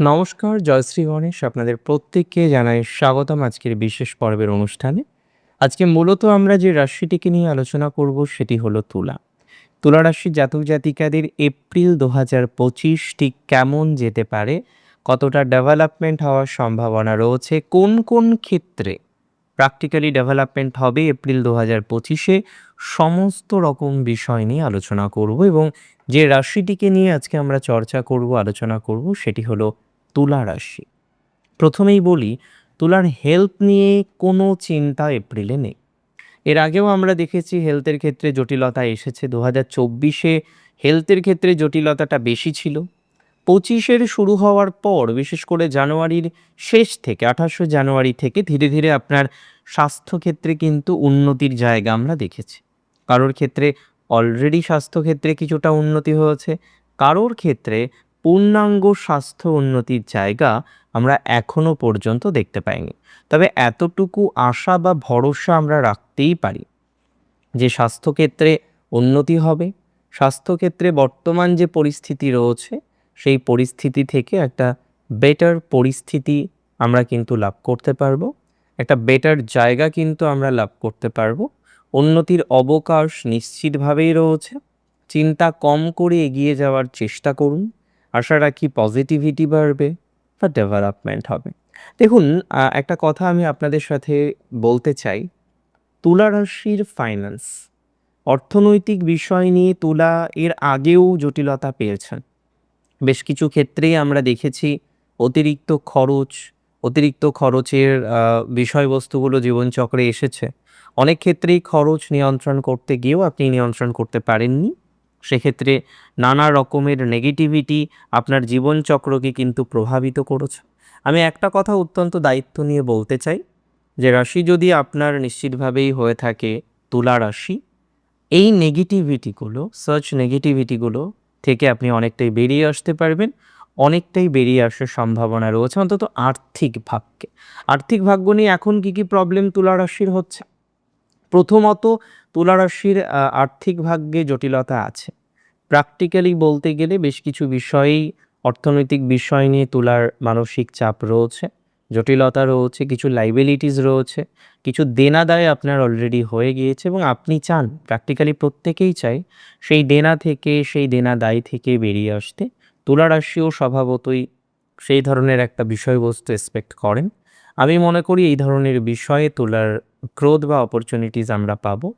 নমস্কার জয়শ্রী গণেশ আপনাদের প্রত্যেককে জানাই স্বাগতম আজকের বিশেষ পর্বের অনুষ্ঠানে। আজকে মূলত আমরা যে রাশিটিকে নিয়ে আলোচনা করব সেটি হলো তুলা। তুলা রাশির জাতক জাতিকাদের এপ্রিল দু হাজার পঁচিশ ঠিক কেমন যেতে পারে? কতটা ডেভেলপমেন্ট হওয়ার সম্ভাবনা রয়েছে? কোন কোন ক্ষেত্রে প্র্যাকটিক্যালি ডেভেলপমেন্ট হবে এপ্রিল দু হাজার পঁচিশে? সমস্ত রকম বিষয় নিয়ে আলোচনা করব এবং যে রাশিটিকে নিয়ে আজকে আমরা চর্চা করব, আলোচনা করব সেটি হলো তুলা রাশি। প্রথমেই বলি, তুলার হেলথ নিয়ে কোনো চিন্তা এপ্রিলে নেই। এর আগেও আমরা দেখেছি হেলথের ক্ষেত্রে জটিলতা এসেছে। দু হাজার চব্বিশে হেলথের ক্ষেত্রে জটিলতাটা বেশি ছিল। পঁচিশের শুরু হওয়ার পর, বিশেষ করে জানুয়ারির শেষ থেকে, আঠাশে জানুয়ারি থেকে ধীরে ধীরে আপনার স্বাস্থ্যক্ষেত্রে কিন্তু উন্নতির জায়গা আমরা দেখেছি। কারোর ক্ষেত্রে অলরেডি স্বাস্থ্যক্ষেত্রে কিছুটা উন্নতি হয়েছে। কারোর ক্ষেত্রে পূর্ণাঙ্গ স্বাস্থ্য উন্নতির জায়গা আমরা এখনও পর্যন্ত দেখতে পাইনি। তবে এতটুকু আশা বা ভরসা আমরা রাখতেই পারি যে স্বাস্থ্যক্ষেত্রে উন্নতি হবে। স্বাস্থ্যক্ষেত্রে বর্তমান যে পরিস্থিতি রয়েছে, সেই পরিস্থিতি থেকে একটা বেটার পরিস্থিতি আমরা কিন্তু লাভ করতে পারব। একটা বেটার জায়গা কিন্তু আমরা লাভ করতে পারব। উন্নতির অবকাশ নিশ্চিতভাবেই রয়েছে। চিন্তা কম করে এগিয়ে যাওয়ার চেষ্টা করুন। আশা রাখি পজিটিভিটি বাড়বে বা ডেভেলপমেন্ট হবে। দেখুন একটা কথা আমি আপনাদের সাথে বলতে চাই। তুলা রাশির ফাইন্যান্স অর্থনৈতিক বিষয় নিয়ে তুলা এর আগেও জটিলতা পেয়েছেন। বেশ কিছু ক্ষেত্রেই আমরা দেখেছি অতিরিক্ত খরচ, অতিরিক্ত খরচের বিষয়বস্তুগুলো জীবনচক্রে এসেছে। অনেক ক্ষেত্রেই খরচ নিয়ন্ত্রণ করতে গিয়েও আপনি নিয়ন্ত্রণ করতে পারেননি। সেক্ষেত্রে নানা রকমের নেগেটিভিটি আপনার জীবনচক্রকে কিন্তু প্রভাবিত করেছে। আমি একটা কথা অত্যন্ত দায়িত্ব নিয়ে বলতে চাই যে রাশি যদি আপনার নিশ্চিতভাবেই হয়ে থাকে তুলা রাশি, এই নেগেটিভিটিগুলো সার্চ নেগেটিভিটিগুলো থেকে আপনি অনেকটাই বেরিয়ে আসতে পারবেন, অনেকটাই বেরিয়ে আসার সম্ভাবনা রয়েছে, অন্তত আর্থিক ভাগ্যে। আর্থিক ভাগ্য নিয়ে এখন কি কি প্রবলেম তুলা রাশির হচ্ছে? প্রথমত তুলা রাশির আর্থিক ভাগ্যে জটিলতা আছে। প্র্যাকটিক্যালি বলতে গেলে বেশ কিছু বিষয়েই, অর্থনৈতিক বিষয় নিয়ে তুলার মানসিক চাপ রয়েছে, জটিলতা রয়েছে, কিছু লাইবিলিটিস রয়েছে, কিছু দেনা দায় আপনার অলরেডি হয়ে গিয়েছে এবং আপনি চান প্র্যাকটিক্যালি প্রত্যেকেই চাই, সেই দেনা থেকে, সেই দেনা দায় থেকে বেরিয়ে আসতে। তুলা রাশিও স্বভাবতই সেই ধরনের একটা বিষয়বস্তু এক্সপেক্ট করেন। আমি মনে করি এই ধরনের বিষয়ে তুলার ক্রোধ বা অপরচুনিটিস আমরা পাবো।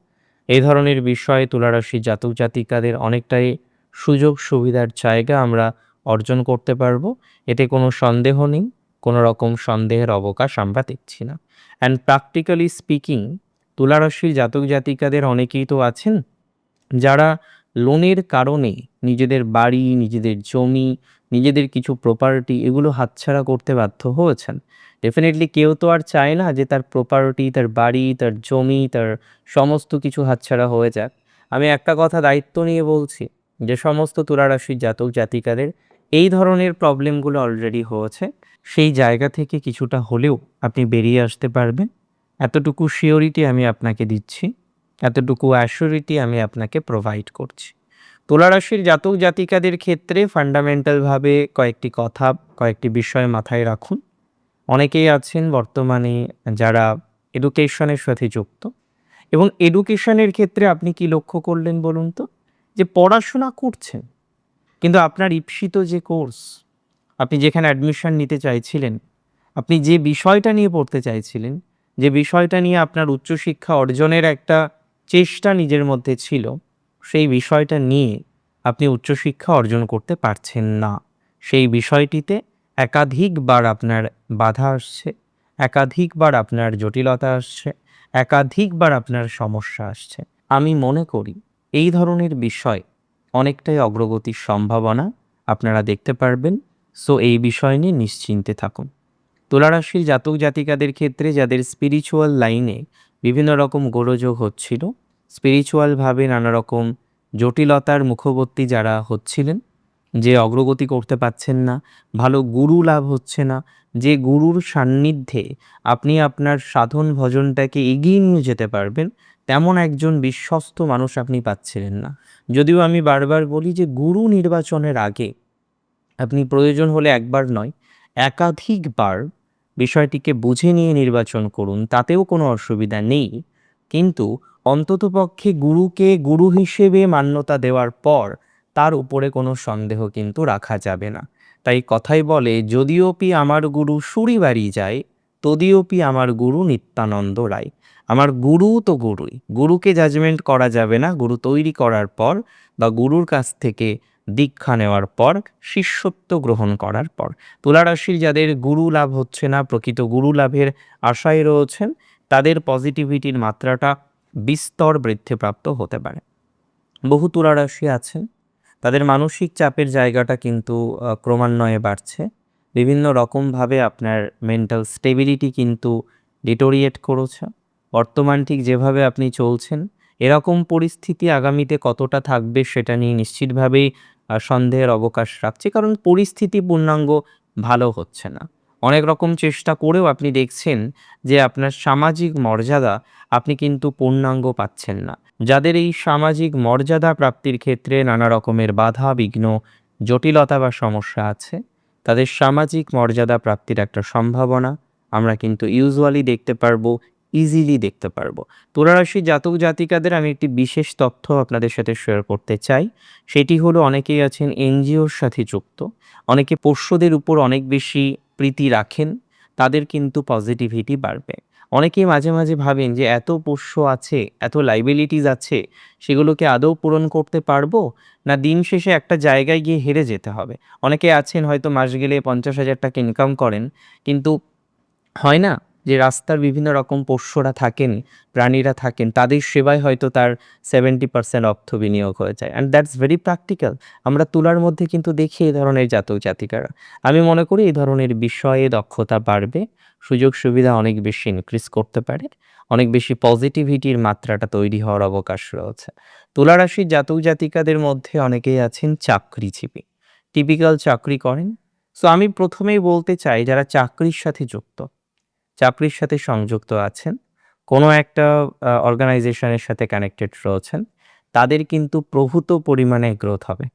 এই ধরনের বিষয়ে তুলারাশি জাতক জাতিকাদের অনেকটাই সুযোগ সুবিধার জায়গা আমরা অর্জন করতে পারব। এতে কোনো সন্দেহ নেই, কোনো রকম সন্দেহের অবকাশ আমরা দেখছি না। অ্যান্ড প্র্যাকটিক্যালি স্পিকিং তুলারাশির জাতক জাতিকাদের অনেকেই তো আছেন যারা লোনের কারণে নিজেদের বাড়ি, নিজেদের জমি, নিজেদের কিছু প্রপার্টি এগুলো হাতছাড়া করতে বাধ্য হয়েছেন। ডেফিনেটলি কেউ তো আর চায় না যে তার প্রপার্টি তার বাড়ি, তার জমি, তার সমস্ত কিছু হাতছাড়া হয়ে যাক। আমি একটা কথা দায়িত্ব নিয়ে বলছি, যে সমস্ত তুলারাশির জাতক জাতিকাদের এই ধরনের প্রবলেমগুলো অলরেডি হয়েছে। সেই জায়গা থেকে কিছুটা হলেও আপনি বেরিয়ে আসতে পারবেন। এতটুকু শিওরিটি আমি আপনাকে দিচ্ছি। এতটুকু অ্যাসিওরিটি আমি আপনাকে প্রোভাইড করছি। তুলারাশির জাতক জাতিকাদের ক্ষেত্রে ফান্ডামেন্টালভাবে কয়েকটি কথা, কয়েকটি বিষয় মাথায় রাখুন। অনেকেই আছেন বর্তমানে যারা এডুকেশনের সাথে যুক্ত। এবং এডুকেশনের ক্ষেত্রে আপনি কি লক্ষ্য করলেন বলুন তো? যে পড়াশোনা করছেন, কিন্তু আপনার ঈপ্সিত যে কোর্স আপনি যেখানে অ্যাডমিশন নিতে চাইছিলেন, আপনি যে বিষয়টা নিয়ে পড়তে চাইছিলেন, যে বিষয়টা নিয়ে আপনার উচ্চশিক্ষা অর্জনের একটা চেষ্টা নিজের মধ্যে ছিল, সেই বিষয়টা নিয়ে আপনি উচ্চশিক্ষা অর্জন করতে পারছেন না। সেই বিষয়টিতে একাধিকবার আপনার বাধা আসছে, একাধিকবার আপনার জটিলতা আসছে, একাধিকবার আপনার সমস্যা আসছে। আমি মনে করি এই ধরনের বিষয় অনেকটাই অগ্রগতির সম্ভাবনা আপনারা দেখতে পারবেন, সো এই বিষয় নিয়ে নিশ্চিন্তে থাকুন। তুলারাশির জাতক জাতিকাদের ক্ষেত্রে যাদের স্পিরিচুয়াল লাইনে বিভিন্ন রকম গোলযোগ হচ্ছিল। স্পিরিচুয়ালভাবে নানা রকম জটিলতার মুখবর্তী যারা হচ্ছিলেন, যে অগ্রগতি করতে পারছেন না, ভালো গুরু লাভ হচ্ছে না, যে গুরুর সান্নিধ্যে আপনি আপনার সাধন ভজনটাকে এগিয়ে নিয়ে যেতে পারবেন, তেমন একজন বিশ্বস্ত মানুষ আপনি পাচ্ছিলেন না। যদিও আমি বারবার বলি যে গুরু নির্বাচনের আগে আপনি প্রয়োজন হলে একবার নয়, একাধিকবার বিষয়টিকে বুঝে নিয়ে নির্বাচন করুন, তাতেও কোনো অসুবিধা নেই। কিন্তু অন্ততপক্ষে গুরুকে গুরু হিসেবে মান্যতা দেওয়ার পর তার উপরে কোনো সন্দেহ কিন্তু রাখা যাবে না। তাই কথাই বলে যদিওপি আমার গুরু সুরি বাড়ি যায় তদিওপি আমার গুরু নিত্যানন্দ রায়। আমার গুরু তো গুরুই। গুরুকে জাজমেন্ট করা যাবে না। গুরু তৈরি করার পর বা গুরুর কাছ থেকে দীক্ষা নেওয়ার পর, শিষ্যত্ব গ্রহণ করার পর। তুলা রাশির যাদের গুরু লাভ হচ্ছে না, প্রকৃত গুরু লাভের আশায় রয়েছেন, তাদের পজিটিভিটির মাত্রাটা বিস্তর বৃদ্ধিপ্রাপ্ত হতে পারে। বহু তুলা রাশি আছেন, তাদের মানসিক চাপের জায়গাটা কিন্তু ক্রমান্বয়ে বাড়ছে। বিভিন্ন রকমভাবে আপনার মেন্টাল স্টেবিলিটি কিন্তু ডিটোরিয়েট করেছে। বর্তমান ঠিক যেভাবে আপনি চলছেন এরকম পরিস্থিতি আগামীতে কতটা থাকবে সেটা নিয়ে নিশ্চিতভাবেই সন্দেহের অবকাশ রাখছে। কারণ পরিস্থিতি পূর্ণাঙ্গ ভালো হচ্ছে না। অনেক রকম চেষ্টা করেও আপনি দেখছেন যে আপনার সামাজিক মর্যাদা আপনি কিন্তু পূর্ণাঙ্গ পাচ্ছেন না। যাদের এই সামাজিক মর্যাদা প্রাপ্তির ক্ষেত্রে নানা রকমের বাধা, বিঘ্ন, জটিলতা বা সমস্যা আছে, তাদের সামাজিক মর্যাদা প্রাপ্তির একটা সম্ভাবনা আমরা কিন্তু ইউজুয়ালি দেখতে পারব ইজিলি দেখতে পারব। তুলারাশি জাতক জাতিকাদের আমি একটি বিশেষ তথ্য আপনাদের সাথে শেয়ার করতে চাই। সেটি হলো অনেকেই আছেন এনজিওর সাথে যুক্ত। অনেকে পোষ্যদের উপর অনেক বেশি প্রীতি রাখেন, তাদের কিন্তু পজিটিভিটি বাড়বে। অনেকেই মাঝে মাঝে ভাবেন যে এত পোষ্য আছে, এত লাইবিলিটিস আছে, সেগুলোকে আদৌ পূরণ করতে পারব? না দিন শেষে একটা জায়গায় গিয়ে হেরে যেতে হবে? অনেকে আছেন হয়তো মাস গেলে পঞ্চাশ হাজার টাকা ইনকাম করেন, কিন্তু হয় না। যে রাস্তার বিভিন্ন রকম পোষ্যরা থাকেন, প্রাণীরা থাকেন, তাদের সেবায় হয়তো তার সেভেন্টি পার্সেন্ট অর্থ বিনিয়োগ হয়ে যায়। অ্যান্ড দ্যাটস ভেরি প্র্যাকটিক্যাল আমরা তুলার মধ্যে কিন্তু দেখি এই ধরনের জাতক জাতিকারা। আমি মনে করি এই ধরনের বিষয়ে দক্ষতা বাড়বে, সুযোগ সুবিধা অনেক বেশি ইনক্রিজ করতে পারে, অনেক বেশি পজিটিভিটির মাত্রাটা তৈরি হওয়ার অবকাশ রয়েছে। তুলা রাশির জাতক জাতিকাদের মধ্যে অনেকেই আছেন চাকরিজীবী। টিপিক্যাল চাকরি করেন। সো আমি প্রথমেই বলতে চাই, যারা চাকরির সাথে যুক্ত চাকরির সাথে সংযুক্ত আছেন, কোনো একটা অর্গানাইজেশনের সাথে কানেক্টেড রয়েছেন, তাদের কিন্তু প্রভূত পরিমাণে গ্রোথ হবে।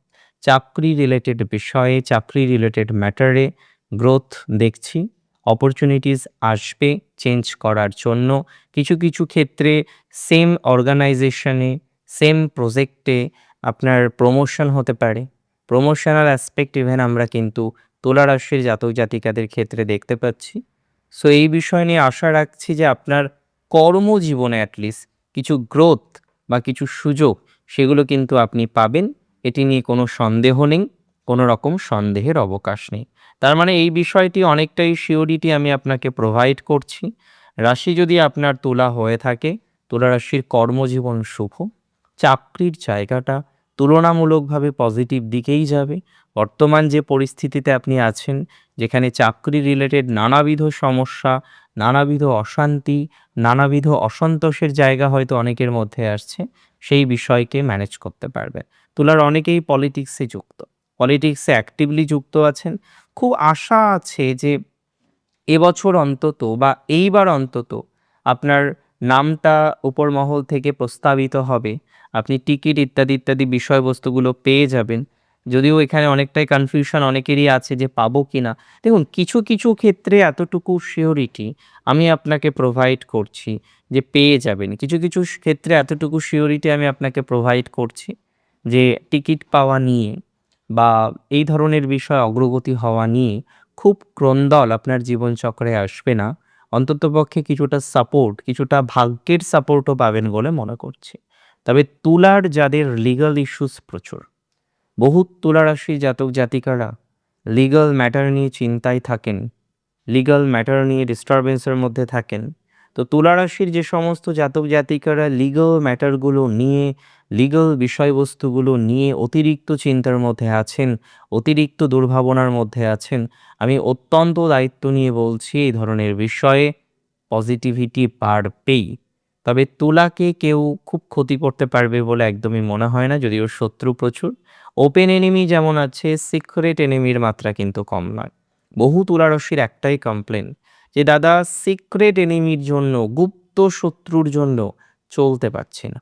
চাকরি রিলেটেড বিষয়ে, চাকরি রিলেটেড ম্যাটারে গ্রোথ দেখছি অপরচুনিটিস আসবে চেঞ্জ করার জন্য। কিছু কিছু ক্ষেত্রে সেম অর্গানাইজেশনে সেম প্রজেক্টে আপনার প্রমোশন হতে পারে। প্রমোশনাল অ্যাসপেক্ট ইভেন আমরা কিন্তু তুলা রাশির জাতক জাতিকাদের ক্ষেত্রে দেখতে পাচ্ছি। সো এই বিষয় নিয়ে আশা রাখছি যে আপনার কর্মজীবনে অ্যাটলিস্ট কিছু গ্রোথ বা কিছু সুযোগ, সেগুলো কিন্তু আপনি পাবেন। এটি নিয়ে কোনো সন্দেহ নেই, কোনো রকম সন্দেহের অবকাশ নেই। তার মানে এই বিষয়টি অনেকটাই শিওরিটি আমি আপনাকে প্রোভাইড করছি। রাশি যদি আপনার তোলা হয়ে থাকে, তুলা রাশির কর্মজীবন শুভ, চাকরির জায়গাটা তুলনামূলকভাবে পজিটিভ দিকেই যাবে। বর্তমান যে পরিস্থিতিতে আপনি আছেন, যেখানে চাকরি রিলেটেড নানাবিধ সমস্যা, নানাবিধ অশান্তি, নানাবিধ অসন্তোষের জায়গা হয়তো অনেকের মধ্যে আসছে, সেই বিষয়কে ম্যানেজ করতে পারবে তুলার অনেকেই পলিটিক্সে যুক্ত। পলিটিক্সে অ্যাক্টিভলি যুক্ত আছেন। খুব আশা আছে যে এবছর অন্তত বা এইবার অন্তত আপনার নামটা উপর মহল থেকে প্রস্তাবিত হবে। আপনি টিকিট ইত্যাদি ইত্যাদি বিষয়বস্তুগুলো পেয়ে যাবেন। যদিও এখানে অনেকটাই কনফিউশন অনেকেরই আছে যে পাবো কি না দেখুন, কিছু কিছু ক্ষেত্রে এতটুকু শিওরিটি আমি আপনাকে প্রোভাইড করছি যে পেয়ে যাবেন। কিছু কিছু ক্ষেত্রে এতটুকু শিওরিটি আমি আপনাকে প্রোভাইড করছি যে টিকিট পাওয়া নিয়ে বা এই ধরনের বিষয় অগ্রগতি হওয়া নিয়ে খুব ক্রন্দল আপনার জীবনচক্রে আসবে না। অন্ততপক্ষে কিছুটা সাপোর্ট কিছুটা ভাগ্যের সাপোর্টও পাবেন বলে মনে করছি। তবে তুলার যাদের লিগাল ইস্যুস প্রচুর বহু তুলা রাশি জাতক জাতিকারা লিগাল ম্যাটার নিয়ে চিন্তায় থাকেন লিগাল ম্যাটার নিয়ে ডিস্টারবেন্সের মধ্যে থাকেন। তো তুলা রাশির যে সমস্ত জাতক জাতিকারা লিগাল ম্যাটারগুলো নিয়ে লিগাল বিষয়বস্তুগুলো নিয়ে অতিরিক্ত চিন্তার মধ্যে আছেন, অতিরিক্ত দুর্ভাবনার মধ্যে আছেন, আমি অত্যন্ত দায়িত্ব নিয়ে বলছি এই ধরনের বিষয়ে পজিটিভিটি বাড়বেই। তবে তুলাকে কেউ খুব ক্ষতি করতে পারবে বলে একদমই মনে হয় না, যদিও শত্রু প্রচুর। ওপেন এনিমি যেমন আছে সিক্রেট এনিমির মাত্রা কিন্তু কম নয়। বহু তুলারসির একটাই কমপ্লেন যে, দাদা সিক্রেট এনিমির জন্য, গুপ্ত শত্রুর জন্য চলতে পারছি না।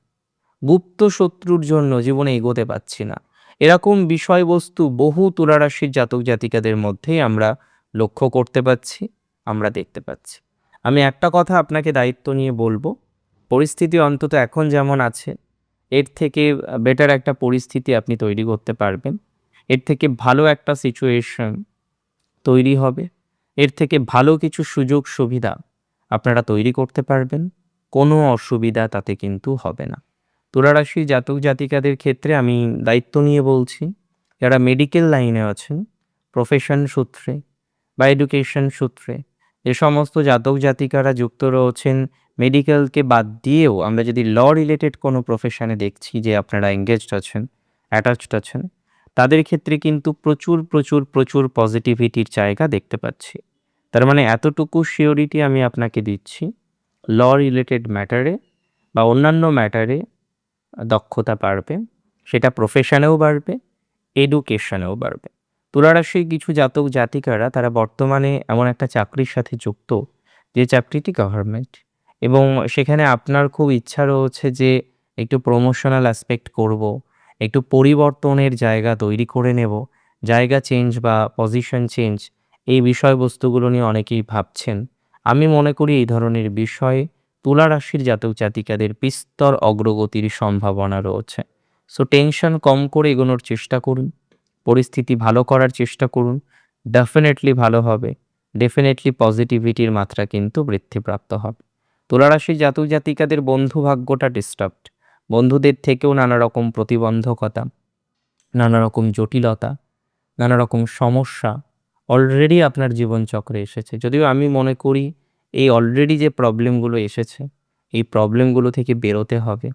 গুপ্ত শত্রুর জন্য জীবনে এগোতে পারছি না। এরকম বিষয়বস্তু বহু তুলারাশির জাতক জাতিকাদের মধ্যেই আমরা লক্ষ্য করতে পারছি, আমরা দেখতে পাচ্ছি। আমি একটা কথা আপনাকে দায়িত্ব নিয়ে বলব পরিস্থিতি অন্তত এখন যেমন আছে, এর থেকে বেটার একটা পরিস্থিতি আপনি তৈরি করতে পারবেন। এর থেকে ভালো একটা সিচুয়েশন তৈরি হবে। এর থেকে ভালো কিছু সুযোগ সুবিধা আপনারা তৈরি করতে পারবেন। কোনো অসুবিধা তাতে কিন্তু হবে না। তুলারাশি জাতক জাতিকাদের ক্ষেত্রে আমি দায়িত্ব নিয়ে বলছি, যারা মেডিকেল লাইনে আছেন প্রফেশন সূত্রে বা এডুকেশন সূত্রে, যে সমস্ত জাতক জাতিকারা যুক্ত রয়েছেন মেডিকেলকে বাদ দিয়েও আমরা যদি ল রিলেটেড কোনো প্রফেশনে দেখছি যে আপনারা এঙ্গেজড আছেন অ্যাটাচড আছেন, তাদের ক্ষেত্রে কিন্তু প্রচুর প্রচুর প্রচুর পজিটিভিটির জায়গা দেখতে পাচ্ছি। তার মানে এতটুকু শিওরিটি আমি আপনাকে দিচ্ছি, ল রিলেটেড ম্যাটারে বা অন্যান্য ম্যাটারে দক্ষতা বাড়বে, সেটা প্রফেশনেও বাড়বে এডুকেশনেও বাড়বে। তুলারাশির কিছু জাতক জাতিকারা তারা বর্তমানে এমন একটা চাকরির সাথে যুক্ত, যে চাকরিটি গভর্নমেন্ট এবং সেখানে আপনার খুব ইচ্ছা রয়েছে যে একটু প্রমোশনাল অ্যাসপেক্ট করব, একটু পরিবর্তনের জায়গা তৈরি করে নেব, জায়গা চেঞ্জ বা পজিশন চেঞ্জ এই বিষয়বস্তুগুলো নিয়ে অনেকেই ভাবছেন। আমি মনে করি এই ধরনের বিষয়ে তুলা রাশির জাতক জাতিকাদের বিস্তর অগ্রগতির সম্ভাবনা রয়েছে। সো টেনশন কম করে এগোনোর চেষ্টা করুন, পরিস্থিতি ভালো করার চেষ্টা করুন ডেফিনেটলি ভালো হবে ডেফিনেটলি পজিটিভিটির মাত্রা কিন্তু বৃদ্ধিপ্রাপ্ত হবে। তুলারাশির জাতক জাতিকাদের বন্ধু ভাগ্যটা ডিস্টার্বড বন্ধুদের থেকেও নানা রকম প্রতিবন্ধকতা নানা রকম জটিলতা নানা রকম সমস্যা অলরেডি আপনার জীবনচক্রে এসেছে। যদিও আমি মনে করি এই অলরেডি যে প্রবলেমগুলো এসেছে, এই প্রবলেমগুলো থেকে বেরোতে হবে।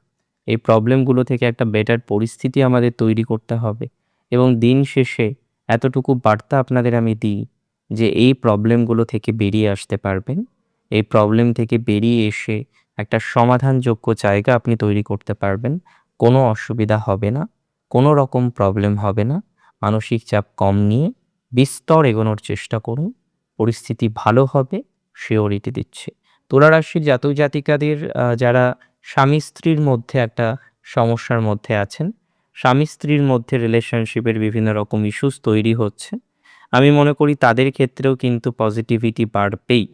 এই প্রবলেমগুলো থেকে একটা বেটার পরিস্থিতি আমাদের তৈরি করতে হবে। এবং দিন শেষে এতটুকু বার্তা আপনাদের আমি দিই যে এই প্রবলেমগুলো থেকে বেরিয়ে আসতে পারবেন। এই প্রবলেম থেকে বেরিয়ে এসে একটা সমাধানযোগ্য জায়গা আপনি তৈরি করতে পারবেন। কোনো অসুবিধা হবে না, কোনো রকম প্রবলেম হবে না। মানসিক চাপ কম নিয়ে বিস্তর এগোনোর চেষ্টা করুন। পরিস্থিতি ভালো হবে শিওরিটি দিচ্ছে। তুলা রাশির জাতক জাতিকাদের যারা স্বামী স্ত্রীর মধ্যে একটা সমস্যার মধ্যে আছেন, স্বামী স্ত্রীর মধ্যে রিলেশনশিপের বিভিন্ন রকম ইস্যুস তৈরি হচ্ছে। আমি মনে করি তাদের ক্ষেত্রেও কিন্তু পজিটিভিটি বাড়বেই।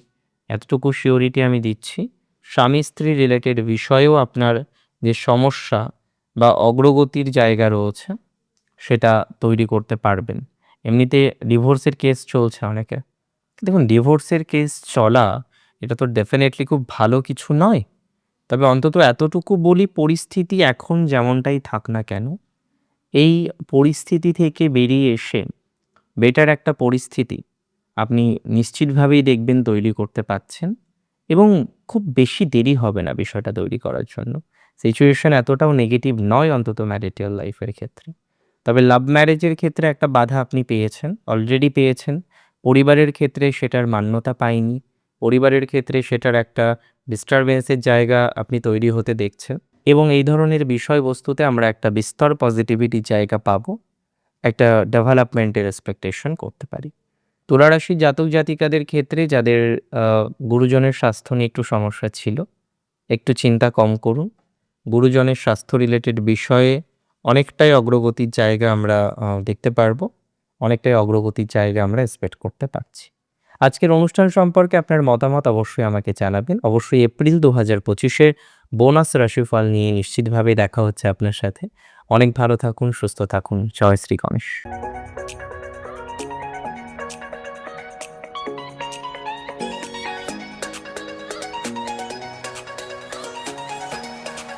এতটুকু শিওরিটি আমি দিচ্ছি। স্বামী স্ত্রী রিলেটেড বিষয়েও আপনার যে সমস্যা বা অগ্রগতির জায়গা রয়েছে, সেটা তৈরি করতে পারবেন। এমনিতে ডিভোর্সের কেস চলছে অনেকে। দেখুন ডিভোর্সের কেস চলা, এটা তো ডেফিনেটলি খুব ভালো কিছু নয়। তবে অন্তত এতটুকু বলি, পরিস্থিতি এখন যেমনটাই থাক না কেন, এই পরিস্থিতি থেকে বেরিয়ে এসে বেটার একটা পরিস্থিতি আপনি নিশ্চিতভাবেই দেখবেন তৈরি করতে পাচ্ছেন এবং খুব বেশি দেরি হবে না বিষয়টা তৈরি করার জন্য। সিচুয়েশন এতটাও নেগেটিভ নয় অন্তত ম্যারিটাল লাইফের ক্ষেত্রে। তবে লাভ ম্যারেজের ক্ষেত্রে একটা বাধা আপনি পেয়েছেন অলরেডি পেয়েছেন। পরিবারের ক্ষেত্রে সেটার মান্যতা পায়নি পরিবারের ক্ষেত্রে সেটার একটা ডিস্টারবেন্সের জায়গা আপনি তৈরি হতে দেখছেন এবং এই ধরনের বিষয়বস্তুতে আমরা একটা বিস্তর পজিটিভিটির জায়গা পাবো, একটা ডেভেলপমেন্টের এক্সপেকটেশন করতে পারি। তুলারাশি জাতক জাতিকাদের ক্ষেত্রে যাদের গুরুজনের স্বাস্থ্য নিয়ে একটু সমস্যা ছিল, একটু চিন্তা কম করুন। গুরুজনের স্বাস্থ্য রিলেটেড বিষয়ে অনেকটাই অগ্রগতির জায়গা আমরা দেখতে পারব, অনেকটাই অগ্রগতির জায়গা আমরা এক্সপেক্ট করতে পারছি। আজকের অনুষ্ঠান সম্পর্কে আপনার মতামত অবশ্যই আমাকে জানাবেন। অবশ্যই এপ্রিল দু হাজার পঁচিশের বোনাস রাশিফল নিয়ে নিশ্চিতভাবে দেখা হচ্ছে আপনার সাথে। অনেক ভালো থাকুন, সুস্থ থাকুন। জয় শ্রী গণেশ।